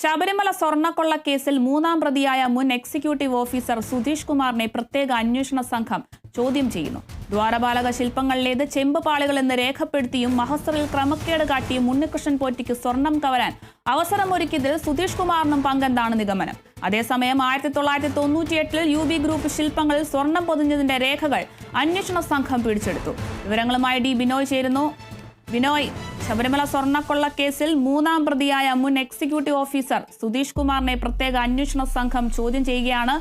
ശബരിമല സ്വർണക്കൊള്ള കേസിൽ മൂന്നാം പ്രതിയായ മുൻ എക്സിക്യൂട്ടീവ് ഓഫീസർ സുധീഷ് കുമാറിനെ പ്രത്യേക അന്വേഷണ സംഘം ചോദ്യം ചെയ്യുന്നു. ദ്വാരപാലക ശില്പങ്ങളിലേത് ചെമ്പ് പാളികളെന്ന് രേഖപ്പെടുത്തിയും മഹസറിൽ ക്രമക്കേട് കാട്ടിയും ഉണ്ണികൃഷ്ണൻ പോറ്റിക്ക് സ്വർണം കവരാൻ അവസരമൊരുക്കിയതിൽ സുധീഷ് കുമാറിനും പങ്കെന്താണ് നിഗമനം? അതേസമയം ആയിരത്തി തൊള്ളായിരത്തി തൊണ്ണൂറ്റിയെട്ടിൽ യു ബി ഗ്രൂപ്പ് ശില്പങ്ങളിൽ സ്വർണം പൊതിഞ്ഞതിന്റെ രേഖകൾ അന്വേഷണ സംഘം പിടിച്ചെടുത്തു. വിവരങ്ങളുമായി ഡി ബിനോയ് ചേരുന്നു. ബിനോയ് ശബരിമല സ്വർണക്കൊള്ള കേസിൽ മൂന്നാം പ്രതിയായ മുൻ എക്സിക്യൂട്ടീവ് ഓഫീസർ സുധീഷ് കുമാറിനെ പ്രത്യേക അന്വേഷണ സംഘം ചോദ്യം ചെയ്യുകയാണ്.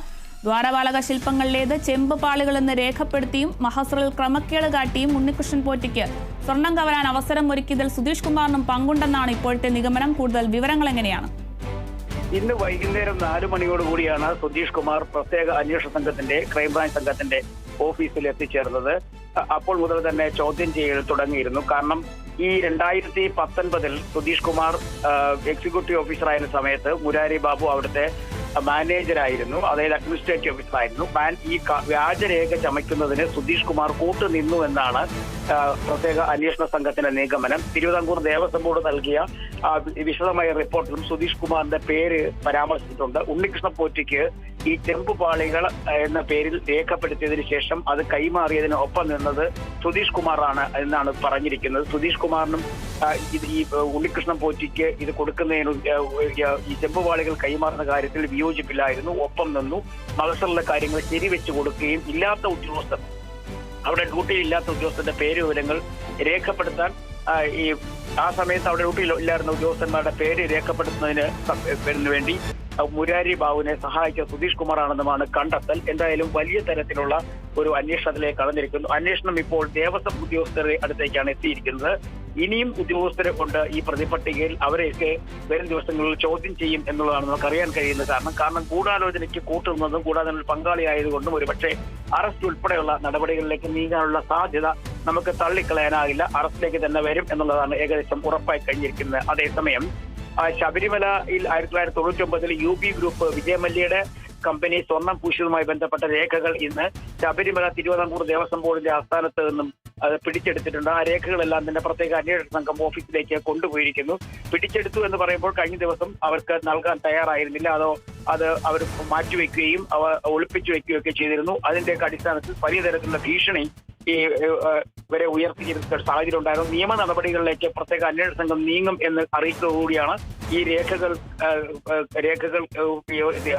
ദ്വാരപാലക ശില്പങ്ങളിലേത് ചെമ്പ് പാളികളെന്ന് രേഖപ്പെടുത്തിയും മഹസറിൽ ക്രമക്കേട് കാട്ടിയും ഉണ്ണികൃഷ്ണൻ പോറ്റിക്ക്. സ്വർണം കവരാൻ അവസരം ഒരുക്കിയതിൽ സുധീഷ് കുമാറിനും പങ്കുണ്ടെന്നാണ് ഇപ്പോഴത്തെ നിഗമനം. കൂടുതൽ വിവരങ്ങൾ എങ്ങനെയാണ്? ഇന്ന് വൈകുന്നേരം നാലു മണിയോടുകൂടിയാണ് സുധീഷ് കുമാർ പ്രത്യേക അന്വേഷണ സംഘത്തിന്റെ ക്രൈംബ്രാഞ്ച് സംഘത്തിന്റെ ഓഫീസിൽ എത്തിച്ചേർന്നത്. അപ്പോൾ മുതൽ തന്നെ ചോദ്യം ചെയ്യൽ തുടങ്ങിയിരുന്നു. കാരണം ഈ രണ്ടായിരത്തി പത്തൊൻപതിൽ സുധീഷ് കുമാർ എക്സിക്യൂട്ടീവ് ഓഫീസറായിരുന്ന സമയത്ത് മുരാരി ബാബു അവിടുത്തെ മാനേജറായിരുന്നു അതായത് അഡ്മിനിസ്ട്രേറ്റീവ് ഓഫീസറായിരുന്നു മാൻ ഈ വ്യാജരേഖ ചമയ്ക്കുന്നതിന് സുധീഷ് കുമാർ കൂട്ടുനിന്നു എന്നാണ് പ്രത്യേക അന്വേഷണ സംഘത്തിന്റെ നിഗമനം. തിരുവിതാംകൂർ ദേവസ്വം ബോർഡ് നൽകിയ വിശദമായ റിപ്പോർട്ടിലും സുധീഷ് കുമാറിന്റെ പേര് പരാമർശിച്ചിട്ടുണ്ട്. ഉണ്ണികൃഷ്ണ പോറ്റിക്ക് ഈ ചെമ്പുപാളികൾ എന്ന പേരിൽ രേഖപ്പെടുത്തിയതിനു ശേഷം അത് കൈമാറിയതിന് ഒപ്പം നിന്നത് സുധീഷ് കുമാറാണ് എന്നാണ് പറഞ്ഞിരിക്കുന്നത്. സുധീഷ് കുമാറിനും ഇത് ഈ ഉണ്ണികൃഷ്ണൻ പോറ്റിക്ക് ഇത് കൊടുക്കുന്നതിന് ഈ ചെമ്പുപാളികൾ കൈമാറുന്ന കാര്യത്തിൽ വിയോജിപ്പില്ലായിരുന്നു. ഒപ്പം നിന്നു മത്സരമുള്ള കാര്യങ്ങൾ ശരിവെച്ചു കൊടുക്കുകയും ഇല്ലാത്ത ഉദ്യോഗസ്ഥർ അവിടെ ഡ്യൂട്ടിയിൽ ഇല്ലാത്ത ഉദ്യോഗസ്ഥന്റെ പേര് വിവരങ്ങൾ രേഖപ്പെടുത്താൻ ഈ ആ സമയത്ത് അവിടെ ഡ്യൂട്ടിയിൽ ഇല്ലായിരുന്ന ഉദ്യോഗസ്ഥന്മാരുടെ പേര് രേഖപ്പെടുത്തുന്നതിന് വേണ്ടി മുരാരി ബാബുവിനെ സഹായിച്ച സുധീഷ് കുമാറാണെന്നുമാണ് കണ്ടെത്തൽ. എന്തായാലും വലിയ തരത്തിലുള്ള ഒരു അന്വേഷണത്തിലേക്ക് കടന്നിരിക്കുന്നു. അന്വേഷണം ഇപ്പോൾ ദേവസ്വം ഉദ്യോഗസ്ഥരുടെ അടുത്തേക്കാണ് എത്തിയിരിക്കുന്നത്. ഇനിയും ഉദ്യോഗസ്ഥരെ കൊണ്ട് ഈ പ്രതിപട്ടികയിൽ അവരെയൊക്കെ വരും ദിവസങ്ങളിൽ ചോദ്യം ചെയ്യും എന്നുള്ളതാണ് നമുക്ക് അറിയാൻ കഴിയുന്നത് കാരണം. കാരണം ഗൂഢാലോചനയ്ക്ക് കൂട്ടുന്നതും കൂടാതെ പങ്കാളിയായതുകൊണ്ടും ഒരുപക്ഷെ അറസ്റ്റ് ഉൾപ്പെടെയുള്ള നടപടികളിലേക്ക് നീങ്ങാനുള്ള സാധ്യത നമുക്ക് തള്ളിക്കളയാനാകില്ല. അറസ്റ്റിലേക്ക് തന്നെ വരും എന്നുള്ളതാണ് ഏകദേശം ഉറപ്പായി കഴിഞ്ഞിരിക്കുന്നത്. അതേസമയം ശബരിമലയിൽ ആയിരത്തി തൊള്ളായിരത്തി തൊണ്ണൂറ്റി ഒമ്പതിൽ യു പി ഗ്രൂപ്പ് വിജയമല്യയുടെ കമ്പനി സ്വർണം പൂശിയതുമായി ബന്ധപ്പെട്ട രേഖകൾ ഇന്ന് ശബരിമല തിരുവിതാംകൂർ ദേവസ്വം ബോർഡിന്റെ ആസ്ഥാനത്ത് നിന്നും അത് പിടിച്ചെടുത്തിട്ടുണ്ട്. ആ രേഖകളെല്ലാം തന്നെ പ്രത്യേക അന്വേഷണ സംഘം ഓഫീസിലേക്ക് കൊണ്ടുപോയിരിക്കുന്നു. പിടിച്ചെടുത്തു എന്ന് പറയുമ്പോൾ കഴിഞ്ഞ ദിവസം അവർക്ക് നൽകാൻ തയ്യാറായിരുന്നില്ല. അതോ അത് അവർ മാറ്റിവെക്കുകയും അവ ഒളിപ്പിച്ചു വെക്കുകയൊക്കെ ചെയ്തിരുന്നു. അതിന്റെയൊക്കെ അടിസ്ഥാനത്തിൽ വലിയ തരത്തിലുള്ള ഭീഷണി ഈ ഇവരെ ഉയർത്തിയിരുന്ന ഒരു സാഹചര്യം ഉണ്ടായിരുന്നു. നിയമ നടപടികളിലേക്ക് പ്രത്യേക അന്വേഷണ സംഘം നീങ്ങും എന്ന് അറിയിച്ചതോടുകൂടിയാണ് ഈ രേഖകൾ രേഖകൾ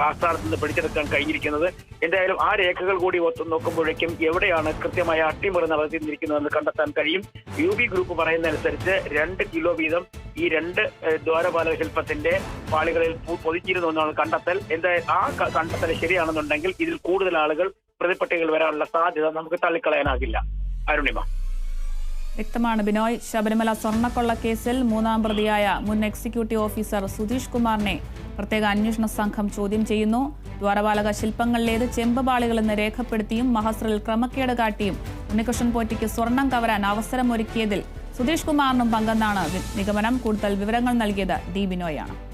ആസ്ഥാനത്ത് നിന്ന് പിടിച്ചെടുക്കാൻ കഴിഞ്ഞിരിക്കുന്നത്. എന്തായാലും ആ രേഖകൾ കൂടി ഒത്തു നോക്കുമ്പോഴേക്കും എവിടെയാണ് കൃത്യമായ അട്ടിമറി നടത്തിയിരിക്കുന്നതെന്ന് കണ്ടെത്താൻ കഴിയും. യു ബി ഗ്രൂപ്പ് പറയുന്നതനുസരിച്ച് രണ്ട് കിലോ വീതം ഈ രണ്ട് ദ്വാരപാലക ശില്പത്തിന്റെ പാളികളിൽ പൊതിച്ചിരുന്നു എന്നാണ് കണ്ടെത്തൽ. എന്തായാലും ആ കണ്ടെത്തൽ ശരിയാണെന്നുണ്ടെങ്കിൽ ഇതിൽ കൂടുതൽ ആളുകൾ പ്രതിപട്ടികയിൽ വരാനുള്ള സാധ്യത നമുക്ക് തള്ളിക്കളയാനാകില്ല. അരുണിമ. വ്യക്തമാണ്. ബിനോയ് ശബരിമല സ്വർണക്കൊള്ള കേസിൽ മൂന്നാം പ്രതിയായ മുൻ എക്സിക്യൂട്ടീവ് ഓഫീസർ സുധീഷ് കുമാറിനെ പ്രത്യേക അന്വേഷണ സംഘം ചോദ്യം ചെയ്യുന്നു. ദ്വാരപാലക ശില്പങ്ങളിലേത് ചെമ്പുപാളികളെന്ന് രേഖപ്പെടുത്തിയും മഹസറിൽ ക്രമക്കേട് കാട്ടിയും ഉണ്ണികൃഷ്ണൻ പോറ്റിക്ക് സ്വർണം കവരാൻ അവസരമൊരുക്കിയതിൽ സുധീഷ് കുമാറിനും പങ്കെന്നാണ് നിഗമനം. കൂടുതൽ വിവരങ്ങൾ നൽകിയത് ഡി ബിനോയാണ്.